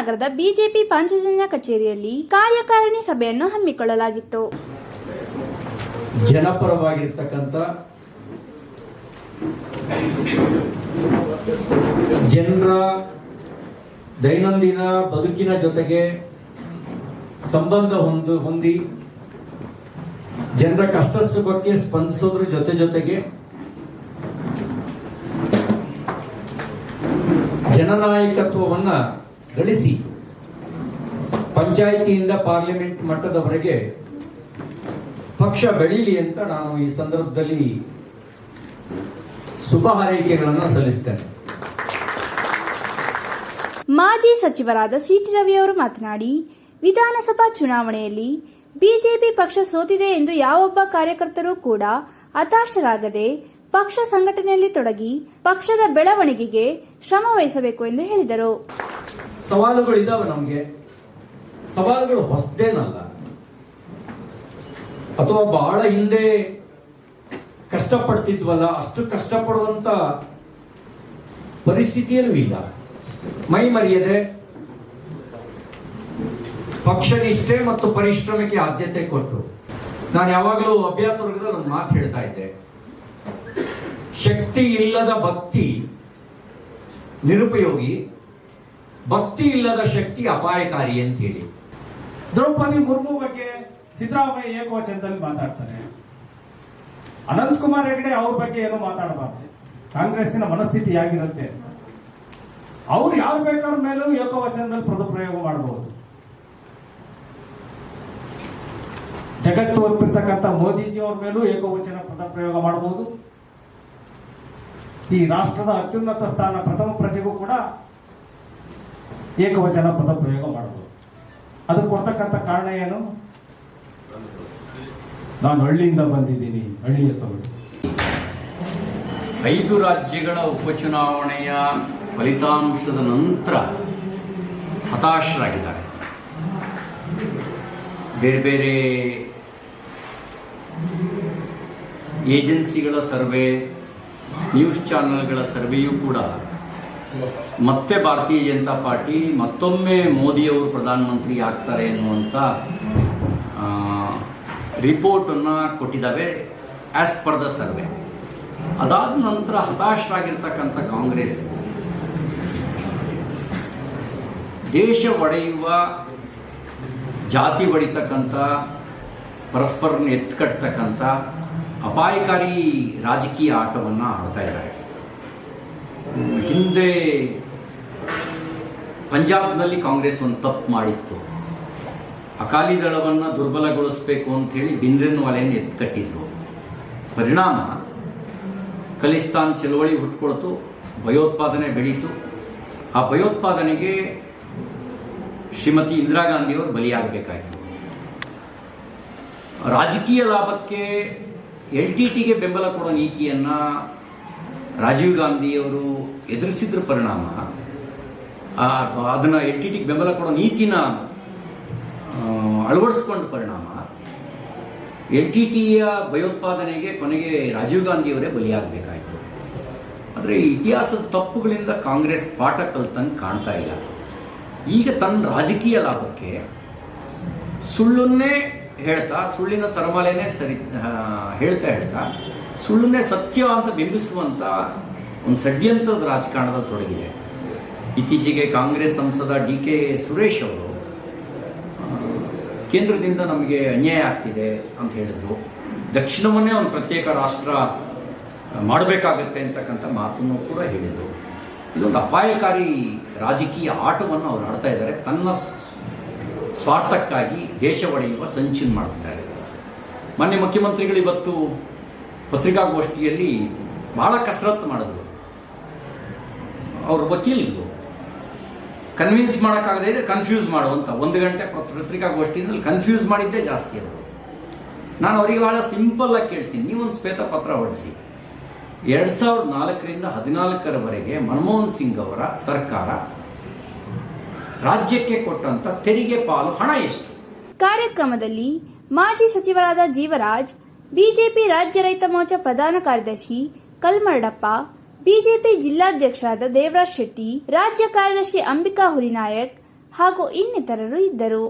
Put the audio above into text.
ನಗರದ ಬಿಜೆಪಿ ಪಾಂಚಜನ್ಯ ಕಚೇರಿಯಲ್ಲಿ ಕಾರ್ಯಕಾರಿಣಿ ಸಭೆಯನ್ನು ಹಮ್ಮಿಕೊಳ್ಳಲಾಗಿತ್ತು. ಜನಪರವಾಗಿರ್ತಕ್ಕಂಥ ಜನರ ದೈನಂದಿನ ಬದುಕಿನ ಜೊತೆಗೆ ಸಂಬಂಧ ಹೊಂದು ಹೊಂದಿ ಜನರ ಕಷ್ಟ ಸುಖಕ್ಕೆ ಸ್ಪಂದಿಸೋದ್ರ ಜೊತೆ ಜೊತೆಗೆ ಜನನಾಯಕತ್ವವನ್ನ ಗಳಿಸಿ ಪಂಚಾಯಿತಿಯಿಂದ ಪಾರ್ಲಿಮೆಂಟ್ ಮಟ್ಟದವರೆಗೆ ಪಕ್ಷ ಬೆಳೀಲಿ ಅಂತ ನಾನು ಈ ಸಂದರ್ಭದಲ್ಲಿ ಶುಭ ಹಾರೈಕೆಗಳನ್ನು ಸಲ್ಲಿಸುತ್ತೇನೆ ಮಾಜಿ ಸಚಿವರಾದ ಸಿಟಿ ರವಿಯವರು ಮಾತನಾಡಿ, ವಿಧಾನಸಭಾ ಚುನಾವಣೆಯಲ್ಲಿ ಬಿಜೆಪಿ ಪಕ್ಷ ಸೋತಿದೆ ಎಂದು ಯಾವೊಬ್ಬ ಕಾರ್ಯಕರ್ತರೂ ಕೂಡ ಹತಾಶರಾಗದೆ ಪಕ್ಷ ಸಂಘಟನೆಯಲ್ಲಿ ತೊಡಗಿ ಪಕ್ಷದ ಬೆಳವಣಿಗೆಗೆ ಶ್ರಮ ವಹಿಸಬೇಕು ಎಂದು ಹೇಳಿದರು. ಸವಾಲುಗಳಿದಾವೆ ನಮಗೆ. ಸವಾಲುಗಳು ಹೊಸದೇನಲ್ಲ. ಅಥವಾ ಬಹಳ ಹಿಂದೆ ಕಷ್ಟಪಡ್ತಿದ್ವಲ್ಲ, ಅಷ್ಟು ಕಷ್ಟಪಡುವಂತ ಪರಿಸ್ಥಿತಿಯಲ್ಲೂ ಇಲ್ಲ. ಮೈ ಮರೆಯದೆ ಪಕ್ಷನಿಷ್ಠೆ ಮತ್ತು ಪರಿಶ್ರಮಕ್ಕೆ ಆದ್ಯತೆ ಕೊಟ್ಟು. ನಾನು ಯಾವಾಗಲೂ ಅಭ್ಯಾಸ ವರ್ಗದಲ್ಲಿ ಒಂದು ಮಾತು ಹೇಳ್ತಾ ಇದ್ದೆ. ಶಕ್ತಿ ಇಲ್ಲದ ಭಕ್ತಿ ನಿರುಪಯೋಗಿ. ಭಕ್ತಿ ಇಲ್ಲದ ಶಕ್ತಿ ಅಪಾಯಕಾರಿ ಅಂತ ಹೇಳಿ ದ್ರೌಪದಿ ಮುರ್ಮು ಬಗ್ಗೆ ಸಿದ್ದರಾಮಯ್ಯ ಏಕವಚನದಲ್ಲಿ ಮಾತಾಡ್ತಾರೆ. ಅನಂತಕುಮಾರ್ ಹೆಗಡೆ ಅವ್ರ ಬಗ್ಗೆ ಏನು ಮಾತಾಡಬಾರ್ದು. ಕಾಂಗ್ರೆಸ್ಸಿನ ಮನಸ್ಥಿತಿ ಆಗಿರುತ್ತೆ ಅವ್ರು ಯಾರು ಬೇಕಾದ್ರ ಮೇಲೂ ಏಕವಚನದಲ್ಲಿ ಪದಪ್ರಯೋಗ ಮಾಡಬಹುದು ಜಗತ್ತು ಒಪ್ಪಿರ್ತಕ್ಕಂಥ ಮೋದಿಜಿ ಅವ್ರ ಮೇಲೂ ಏಕವಚನ ಪದಪ್ರಯೋಗ ಮಾಡಬಹುದು ಈ ರಾಷ್ಟ್ರದ ಅತ್ಯುನ್ನತ ಸ್ಥಾನ ಪ್ರಥಮ ಪ್ರಜೆಗೂ ಕೂಡ ಏಕವಚನ ಪದ ಪ್ರಯೋಗ ಮಾಡಬಹುದು ಅದಕ್ಕೆ ಕೊಡ್ತಕ್ಕಂಥ ಕಾರಣ ಏನು? ನಾನು ಹಳ್ಳಿಯಿಂದ ಬಂದಿದ್ದೀನಿ, ಹಳ್ಳಿಯ ಸೊಗಡು. ಐದು ರಾಜ್ಯಗಳ ಉಪಚುನಾವಣೆಯ ಫಲಿತಾಂಶದ ನಂತರ ಹತಾಶರಾಗಿದ್ದಾರೆ. ಬೇರೆ ಬೇರೆ ಏಜೆನ್ಸಿಗಳ ಸರ್ವೆ, ನ್ಯೂಸ್ ಚಾನೆಲ್ಗಳ ಸರ್ವೆಯೂ ಕೂಡ ಮತ್ತೆ ಭಾರತೀಯ ಜನತಾ ಪಾರ್ಟಿ, ಮತ್ತೊಮ್ಮೆ ಮೋದಿಯವರು ಪ್ರಧಾನಮಂತ್ರಿ ಆಗ್ತಾರೆ ಎನ್ನುವಂಥ ರಿಪೋರ್ಟನ್ನು ಕೊಟ್ಟಿದ್ದಾವೆ ಆಸ್ ಪರ್ ದ ಸರ್ವೆ ಅದಾದ ನಂತರ ಹತಾಶರಾಗಿರ್ತಕ್ಕಂಥ ಕಾಂಗ್ರೆಸ್. ದೇಶ ಒಡೆಯುವ, ಜಾತಿ ಒಡಿತಕ್ಕಂಥ ಪರಸ್ಪರನ ಎತ್ಕಟ್ಟತಕ್ಕಂಥ ಅಪಾಯಕಾರಿ ರಾಜಕೀಯ ಆಟವನ್ನು ಆಡ್ತಾ ಇದ್ದಾರೆ. ಹಿಂದೆ ಪಂಜಾಬ್ನಲ್ಲಿ ಕಾಂಗ್ರೆಸ್ ಒಂದು ತಪ್ಪು ಮಾಡಿತ್ತು. ಅಕಾಲಿ ದಳವನ್ನು ದುರ್ಬಲಗೊಳಿಸಬೇಕು ಅಂಥೇಳಿ ವಲಯನ್ನು ವಲೆಯನ್ನು ಎತ್ಕಟ್ಟಿದ್ರು ಪರಿಣಾಮ ಖಲಿಸ್ತಾನ್ ಚಳವಳಿ ಹುಟ್ಕೊಳ್ತು, ಭಯೋತ್ಪಾದನೆ ಬೆಳೀತು. ಆ ಭಯೋತ್ಪಾದನೆಗೆ ಶ್ರೀಮತಿ ಇಂದಿರಾ ಗಾಂಧಿಯವರು ಬಲಿಯಾಗಬೇಕಾಯಿತು. ರಾಜಕೀಯ ಲಾಭಕ್ಕೆ ಎಲ್ ಟಿ ಟಿಗೆ ಬೆಂಬಲ ಕೊಡೋ ನೀತಿಯನ್ನು ರಾಜೀವ್ ಗಾಂಧಿಯವರು ಎದುರಿಸಿದ್ರ ಪರಿಣಾಮ ಅದನ್ನು ಎಲ್ ಟಿ ಟಿಗೆ ಬೆಂಬಲ ಕೊಡೋ ನೀತಿನ ಅಳವಡಿಸ್ಕೊಂಡ ಪರಿಣಾಮ, ಎಲ್ ಟಿ ಟಿಯ ಭಯೋತ್ಪಾದನೆಗೆ ಕೊನೆಗೆ ರಾಜೀವ್ ಗಾಂಧಿಯವರೇ ಬಲಿಯಾಗಬೇಕಾಯಿತು. ಆದರೆ ಇತಿಹಾಸದ ತಪ್ಪುಗಳಿಂದ ಕಾಂಗ್ರೆಸ್ ಪಾಠ ಕಲ್ತಂಗೆ ಕಾಣ್ತಾ ಇಲ್ಲ. ಈಗ ತನ್ನ ರಾಜಕೀಯ ಲಾಭಕ್ಕೆ ಸುಳ್ಳನ್ನೇ ಹೇಳ್ತಾ, ಸುಳ್ಳಿನ ಸರಮಾಲೆನೇ ಸರಿ ಹೇಳ್ತಾ ಹೇಳ್ತಾ, ಸುಳ್ಳನ್ನೇ ಸತ್ಯ ಅಂತ ಬಿಂಬಿಸುವಂಥ ಒಂದು ಷಡ್ಯಂತ್ರದ ರಾಜಕಾರಣದ ತೊಡಗಿದೆ. ಇತ್ತೀಚೆಗೆ ಕಾಂಗ್ರೆಸ್ ಸಂಸದ ಡಿ ಕೆ ಸುರೇಶ್ ಅವರು ಕೇಂದ್ರದಿಂದ ನಮಗೆ ಅನ್ಯಾಯ ಆಗ್ತಿದೆ ಅಂತ ಹೇಳಿದ್ರು. ದಕ್ಷಿಣವನ್ನೇ ಒಂದು ಪ್ರತ್ಯೇಕ ರಾಷ್ಟ್ರ ಮಾಡಬೇಕಾಗತ್ತೆ ಅಂತಕ್ಕಂಥ ಮಾತನ್ನು ಕೂಡ ಹೇಳಿದರು. ಇದೊಂದು ಅಪಾಯಕಾರಿ ರಾಜಕೀಯ ಆಟವನ್ನು ಅವರು ಆಡ್ತಾ ಇದ್ದಾರೆ. ತನ್ನ ಸ್ವಾರ್ಥಕ್ಕಾಗಿ ದೇಶ ಒಡೆಯುವ ಸಂಚಿನ ಮಾಡ್ತಿದ್ದಾರೆ. ಮಾನ್ಯ ಮುಖ್ಯಮಂತ್ರಿಗಳು ಇವತ್ತು ಪತ್ರಿಕಾಗೋಷ್ಠಿಯಲ್ಲಿ ಬಹಳ ಕಸರತ್ತು ಮಾಡಿದ್ರು. ಅವರು ವಕೀಲರು ಕನ್ವಿನ್ಸ್ ಮಾಡೋಕ್ಕಾಗದೇ ಇದ್ರೆ ಕನ್ಫ್ಯೂಸ್ ಮಾಡುವಂಥ ಒಂದು ಗಂಟೆ ಪತ್- ಪತ್ರಿಕಾಗೋಷ್ಠಿನಲ್ಲಿ ಕನ್ಫ್ಯೂಸ್ ಮಾಡಿದ್ದೇ ಜಾಸ್ತಿ ಅವರು. ನಾನು ಅವರಿಗೆ ಭಾಳ ಸಿಂಪಲ್ ಆಗಿ ಕೇಳ್ತೀನಿ. ನೀವೊಂದು ಶ್ವೇತಪತ್ರ ಹೊಡಿಸಿ. ಎರಡು ಸಾವಿರದ ನಾಲ್ಕರಿಂದ ಹದಿನಾಲ್ಕರವರೆಗೆ ಮನಮೋಹನ್ ಸಿಂಗ್ ಅವರ ಸರ್ಕಾರ ರಾಜ್ಯಕ್ಕೆ ಕೊಟ್ಟಂತ ತೆರಿಗೆ ಪಾಲು ಹಣ ಎಷ್ಟು? ಕಾರ್ಯಕ್ರಮದಲ್ಲಿ ಮಾಜಿ ಸಚಿವರಾದ ಜೀವರಾಜ್, ಬಿಜೆಪಿ ರಾಜ್ಯ ರೈತ ಮೋರ್ಚಾ ಪ್ರಧಾನ ಕಾರ್ಯದರ್ಶಿ ಕಲ್ಮರ್ಡಪ್ಪ, ಬಿಜೆಪಿ ಜಿಲ್ಲಾಧ್ಯಕ್ಷರಾದ ದೇವರಾಜ್ ಶೆಟ್ಟಿ, ರಾಜ್ಯ ಕಾರ್ಯದರ್ಶಿ ಅಂಬಿಕಾ ಹುರಿನಾಯಕ್ ಹಾಗೂ ಇನ್ನಿತರರು ಇದ್ದರು.